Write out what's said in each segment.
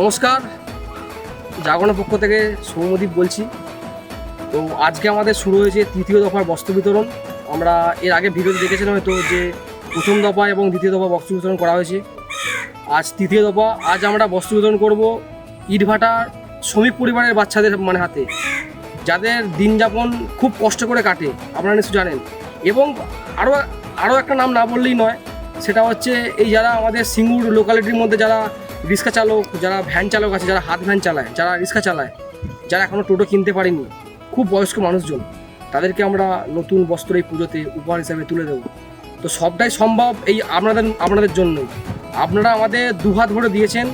নমস্কার। জাগরণের পক্ষ থেকে সৌমদীপ বলছি। তো আজকে আমাদের শুরু হয়েছে তৃতীয় দফার বস্ত্র বিতরণ। আমরা এর আগে ভিডিওতে দেখেছিলাম হয়তো যে প্রথম দফা এবং দ্বিতীয় দফা বস্ত্র বিতরণ করা হয়েছে। আজ তৃতীয় দফা, আজ আমরা বস্ত্র বিতরণ করব ইটভাটার শ্রমিক পরিবারের বাচ্চাদের মানে হাতে। যাদের দিন যাপন খুব কষ্ট করে কাটে, আপনারা নিশ্চয় জানেন। এবং আরও আরও একটা নাম না বললেই নয়, সেটা হচ্ছে এই যারা আমাদের সিঙ্গুর লোকালিটির মধ্যে যারা রিক্সা চালক, যারা ভ্যান চালক আছে, যারা হাত ভ্যান চালায়, যারা রিক্সা চালায়, যারা এখনও টোটো কিনতে পারেনি, খুব বয়স্ক মানুষজন, তাদেরকে আমরা নতুন বস্ত্র এই পুজোতে উপহার হিসাবে তুলে দেবো। তো সবটাই সম্ভব এই আপনাদের আপনাদের জন্যই। আপনারা আমাদের দুহাত ভরে দিয়েছেন,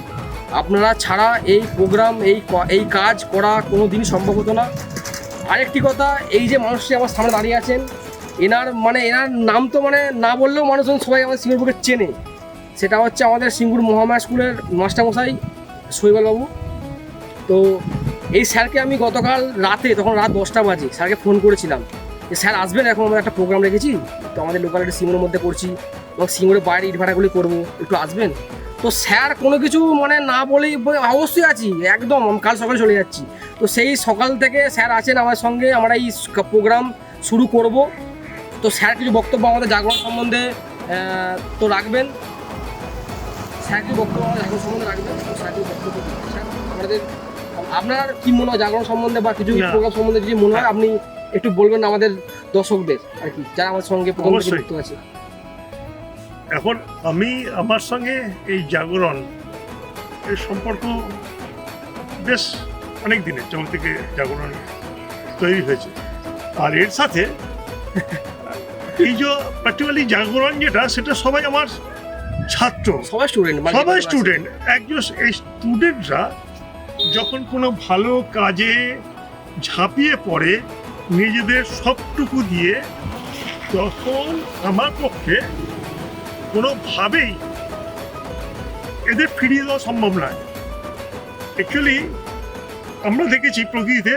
আপনারা ছাড়া এই প্রোগ্রাম এই এই কাজ করা কোনো দিনই সম্ভব হতো না। আরেকটি কথা, এই যে মানুষটি আমার সামনে দাঁড়িয়ে আছেন, এনার মানে এনার নাম তো মানে না বললেও মানুষজন সবাই আমাদের সিঙ্গুরপুরকে চেনে। সেটা হচ্ছে আমাদের সিঙ্গুর মহামায়া স্কুলের মাস্টারমশাই শৈবালবাবু। তো এই স্যারকে আমি গতকাল রাতে, তখন রাত দশটা বাজে, স্যারকে ফোন করেছিলাম যে, স্যার, আসবেন এখন, আমরা একটা প্রোগ্রাম রেখেছি। তো আমাদের লোকালিটি সিঙ্গুরের মধ্যে করছি, এবং সিঙ্গুরের বাইরে ইট ইটভাটাগুলি করব, একটু আসবেন? তো স্যার কোনো কিছু মানে না বলেই অবশ্যই আছি, একদম কাল সকালে চলে যাচ্ছি। তো সেই সকাল থেকে স্যার আছেন আমার সঙ্গে, আমরা এই প্রোগ্রাম শুরু করব। তো স্যার কিছু বক্তব্য আমাদের জাগরণ সম্বন্ধে তো রাখবেন। বক্তব্য জাগরণ সম্বন্ধে রাখবেন তো বক্তব্য আমাদের আপনার কি মনে হয় জাগরণ সম্বন্ধে বা কিছু প্রোগ্রাম সম্বন্ধে যদি মনে হয় আপনি একটু বলবেন আমাদের দর্শকদের আর কি যারা আমার সঙ্গে। যুক্ত আছে। এখন আমি আমার সঙ্গে এই জাগরণ এর সম্পর্ক বেশ অনেক দিনের যখন থেকে জাগরণ তৈরি হয়েছে। আর এর সাথে এই যে পার্টিকুলারলি জাগরণ যেটা সেটা সবাই আমার ছাত্র। সবাই স্টুডেন্ট সবাই স্টুডেন্ট একজন এই স্টুডেন্টরা যখন কোনো ভালো কাজে ঝাঁপিয়ে পড়ে নিজেদের সবটুকু দিয়ে তখন আমার পক্ষে কোনোভাবেই এদের ফিরিয়ে দেওয়া সম্ভব নয়। অ্যাকচুয়ালি আমরা দেখেছি প্রকৃতিতে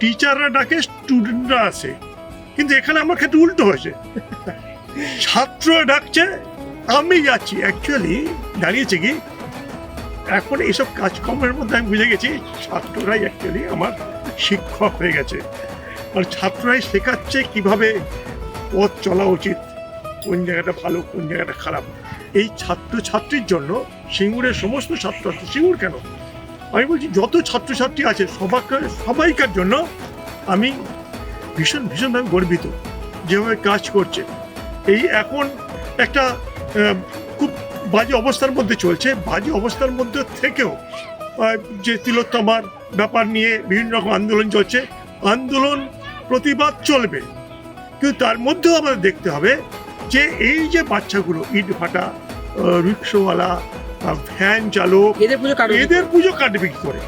টিচাররা ডাকে স্টুডেন্টরা আসে। কিন্তু এখানে আমার ক্ষেত্রে উল্টো হয়েছে। ছাত্ররা ডাকছে আমি যাচ্ছি অ্যাকচুয়ালি দাঁড়িয়েছে কি? এখন এইসব কাজকর্মের মধ্যে আমি বুঝে গেছি, ছাত্ররাই অ্যাকচুয়ালি আমার শিক্ষক হয়ে গেছে। আর ছাত্ররাই শেখাচ্ছে কীভাবে পথ চলা উচিত, কোন জায়গাটা ভালো, কোন জায়গাটা খারাপ। এই ছাত্র ছাত্রীর জন্য সিঙ্গুরের সমস্ত ছাত্রছাত্রী, সিঙ্গুর কেন? আমি বলছি, যত ছাত্রছাত্রী আছে সবাইকে সবাইকার জন্য আমি ভীষণ, ভীষণভাবে গর্বিত যেভাবে কাজ করছে। এই এখন একটা খুব বাজে অবস্থার মধ্যে চলছে। বাজে অবস্থার মধ্যে থেকেও যে তিলোত্তমার ব্যাপার নিয়ে বিভিন্ন রকম আন্দোলন চলছে আন্দোলন প্রতিবাদ চলবে। কিন্তু তার মধ্যেও আমাদের দেখতে হবে যে এই যে বাচ্চাগুলো ইট ভাটা রিক্সাওয়ালা ভ্যান চালক এদের পুজো কাটবে এদের পুজো কাটবে কি করে?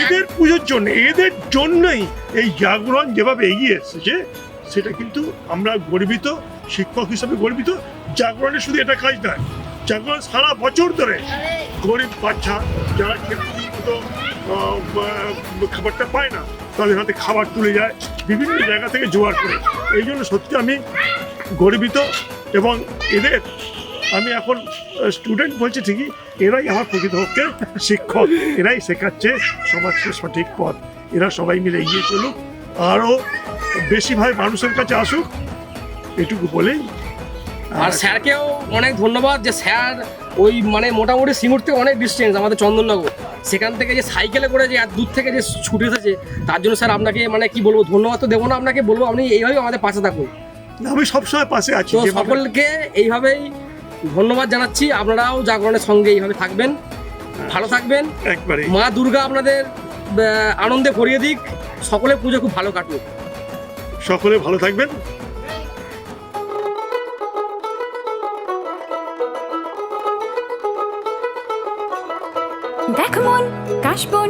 এদের পুজোর জন্য এদের জন্যই এই জাগরণ যেভাবে এগিয়ে এসেছে সেটা কিন্তু আমরা গর্বিত শিক্ষক হিসাবে গর্বিত। জাগরণের শুধু এটা কাজ নয়, জাগরণ সারা বছর ধরে গরিব বাচ্চা যারা খাবারটা পায় না, তাদের হাতে খাবার তুলে যায় বিভিন্ন জায়গা থেকে জোগাড় করে। এই জন্য সত্যি আমি গর্বিত এবং এদের, আমি এখন স্টুডেন্ট বলছি ঠিকই, এরাই আমার প্রকৃতপক্ষে শিক্ষক, এরাই শেখাচ্ছে সমাজকে সঠিক পথ। এরা সবাই মিলে এগিয়ে চলুক, আরও বেশিভাবে মানুষের কাছে আসুক এটুকু বলেই আর স্যারকেও অনেক ধন্যবাদ যে স্যার ওই মানে মোটামুটি সিঙ্গুর থেকে অনেক ডিস্টেন্স আমাদের চন্দননগর। সেখান থেকে যে সাইকেলে করে যে এত দূর থেকে যে ছুটে এসেছে তার জন্য স্যার আপনাকে মানে কি বলব ধন্যবাদ তো দেবো না আপনাকে বলব আপনি এইভাবে আমাদের পাশে থাকুন। আমি সবসময় পাশে আছি তো সকলকে এইভাবেই ধন্যবাদ জানাচ্ছি আপনারাও জাগরণের সঙ্গে এইভাবে থাকবেন। ভালো থাকবেন। একবারে মা দুর্গা আপনাদের আনন্দে ভরিয়ে দিক। সকলে পুজো খুব ভালো কাটুক। সকলে ভালো থাকবেন। দেখ মন কাশবন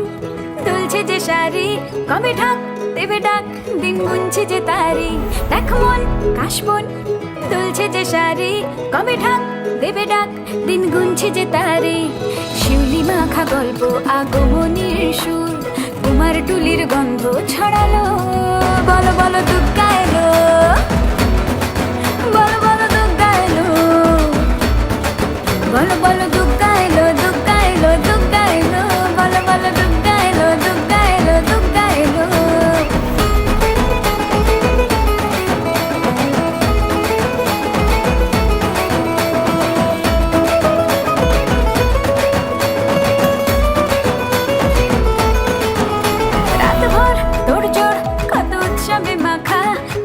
দুলছে যে শাড়ি, কবে ঢাক দেবে ডাক? দিন গুনছে যে তারি। দেখ মন কাশবন দুলছে যে শাড়ি, কবে ঢাক দেবে ডাক? দিন গুনছে যে তারি। শিউলি মাখা গল্প, আগমনীর সুর। কুমার টুলির গন্ধ ছড়ালো। বলো বলো দুর্গা এলো বলো বলো দুর্গা এলো বলো বলো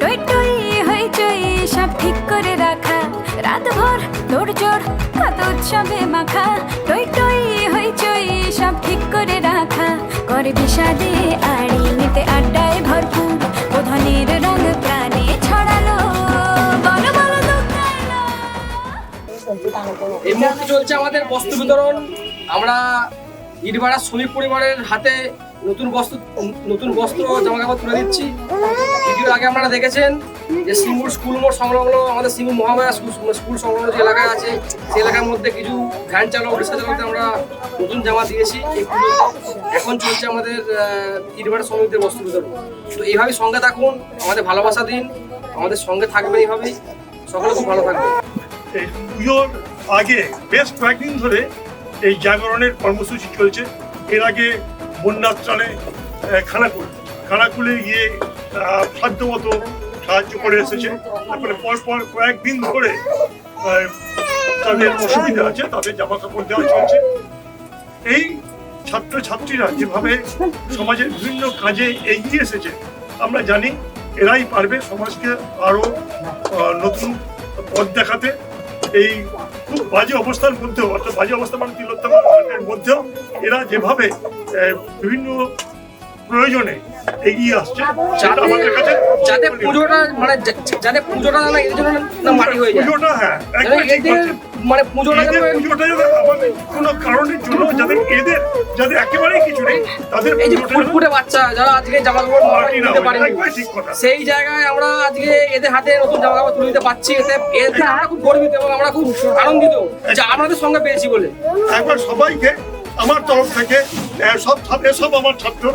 টই টই হইচই সব ঠিক করে রাখা। রাত ভোর দৌড় কত উৎসবে মাখা। টই টই হইচই সব ঠিক করে রাখা। করে বিষাদে আড়ি নিতে আড্ডায় ভরপুর প্রধানের রং প্রাণে ছড়ালো। বলো বলো এই মুহূর্তে চলছে আমাদের বস্তু বিতরণ। আমরা ইটবাড়া শ্রমিক পরিবারের হাতে নতুন বস্ত্র নতুন বস্ত্র জামা কাপড় তুলে দিচ্ছি। ভিডিওর আগে আপনারা দেখেছেন যে সিঙ্গুর স্কুল মোড় সংলগ্ন, আমাদের সিঙ্গুর মহামায়া স্কুল স্কুল সংলগ্ন যে এলাকায় আছে, সেই এলাকার মধ্যে কিছু ভ্যান চালক রিক্সা চালকদের আমরা নতুন জামা দিয়েছি এখন চলছে আমাদের ইটবাড়া শ্রমিকদের বস্ত্র বিতরণ। তো এইভাবেই সঙ্গে থাকুন, আমাদের ভালোবাসা দিন, আমাদের সঙ্গে থাকবেন এইভাবেই। সকলে খুব ভালো থাকবে পুজোর আগে বেশ কয়েকদিন ধরে এই জাগরণের কর্মসূচি চলছে। এর আগে আহ, খানাকুল। খানাকুলে গিয়ে সাধ্যমতো সাহায্য করে এসেছে। তারপরে পর পর কয়েকদিন ধরে তাদের অসুবিধা আছে তাদের জামা কাপড় দেওয়া চলছে। এই ছাত্রছাত্রীরা যেভাবে সমাজের বিভিন্ন কাজে এগিয়ে এসেছে আমরা জানি এরাই পারবে সমাজকে আরও আহ, নতুন পথ দেখাতে। এই খুব বাজে অবস্থার মধ্যেও অর্থাৎ বাজে অবস্থা মানে তিলোত্তমার মধ্যেও এরা যেভাবে বিভিন্ন প্রয়োজনে এগিয়ে আসছে সেটা আমাদের কাছে যাতে পুজোটা মানে যাতে পুজোটা না এই জন্য না মাটি হয়ে যায় পুজোটা হ্যাঁ ঠিক বলছেন। মানে পুজোটা যাতে আমাদের কোনো কারণের জন্য যাদের এদের যাদের একেবারেই কিছু নেই তাদের এই যে ফুটফুটে বাচ্চা যারা আজকে জামা কাপড় না ঠিক কথা। সেই জায়গায় আমরা আজকে এদের হাতে নতুন জামা কাপড় তুলে দিতে পারছি এতে এতে আমরা খুব গর্বিত এবং আমরা খুব আনন্দিত যে আপনাদের সঙ্গে পেয়েছি বলে। একবার সবাইকে আমার তরফ থেকে সব ছাত্র সব আমার ছাত্র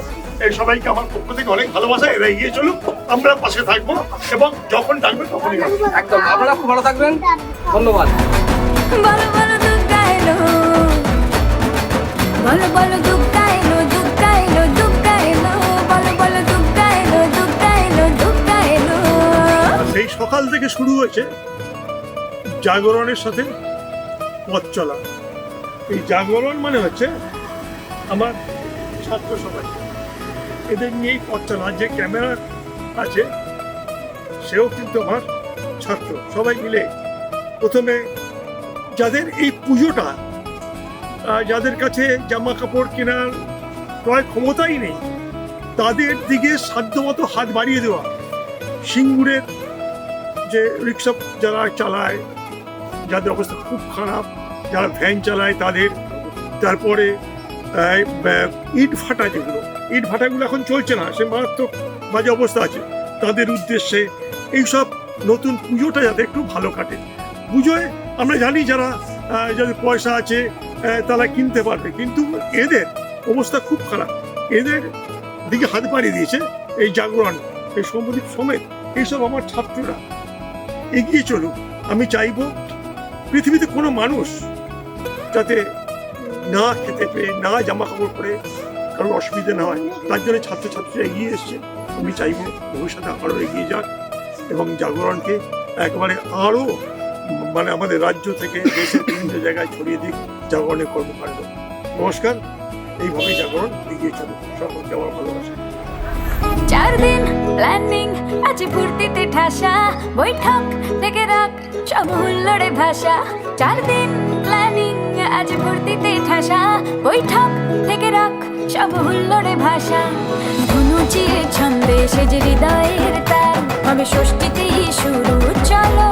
এই সবাইকে আমার পক্ষ থেকে অনেক ভালোবাসা এরা এগিয়ে চলুক আমরা পাশে থাকব এবং যখন ডাকবে তখনই একদম আপনারা খুব ভালো থাকবেন ধন্যবাদ। সেই সকাল থেকে শুরু হয়েছে জাগরণের সাথে পথ চলা। এই জাগরণ মানে হচ্ছে আমার ছাত্র সবাই এদের নিয়েই পথ চলা। যে ক্যামেরা আছে, সেও কিন্তু আমার ছাত্র। সবাই মিলে প্রথমে যাদের এই পুজোটা যাদের কাছে জামা কাপড় কেনার ক্রয় ক্ষমতাই নেই, তাদের দিকে সাধ্যমতো হাত বাড়িয়ে দেওয়া। সিঙ্গুরের যে রিক্সা যারা চালায়, যাদের অবস্থা খুব খারাপ, যারা ভ্যান চালায় তাদের, তারপরে ইট ভাটা যেগুলো, ইট ভাটাগুলো এখন চলছে না, সে মারাত্মক বাজে অবস্থা আছে। তাদের উদ্দেশ্যে এইসব নতুন পুজোটা যাতে একটু ভালো কাটে। পুজোয় আমরা জানি যারা যাদের পয়সা আছে তারা কিনতে পারবে। কিন্তু এদের অবস্থা খুব খারাপ। এদের দিকে হাত বাড়িয়ে দিয়েছে এই জাগরণ, এই সম্প্রদীপ সমেত। এইসব আমার ছাত্ররা। এগিয়ে চলুক। আমি চাইব পৃথিবীতে কোনো মানুষ যাতে না খেতে পেয়ে, না জামা কাপড় পরে কারোর অসুবিধা না হয়, তার জন্য ছাত্রছাত্রীরা এগিয়ে এসছে। আমি চাইব ভবিষ্যতে আরও এগিয়ে যাক এবং জাগরণকে একবারে আরও মানে আমাদের রাজ্য থেকে দেশের বিভিন্ন জায়গায় ছড়িয়ে দিক জাগরণের কর্মকাণ্ড নমস্কার, এইভাবেই জাগরণ এগিয়ে চলুক। সকলকে আমার ভালোবাসা। চার দিন প্ল্যানিং আজ ফুর্তিতে ঠাসা। বৈঠক থেকে রাখ সব হুল্লোড়ে ভাষা চার দিন প্ল্যানিং আজ ফুর্তিতে ঠাসা। বৈঠক থেকে রাখ সব হুল্লোড়ে ভাষা ধনুচির ছন্দে সেজে হৃদয়ের তার। হবে ষষ্ঠীতেই শুরু, চলো।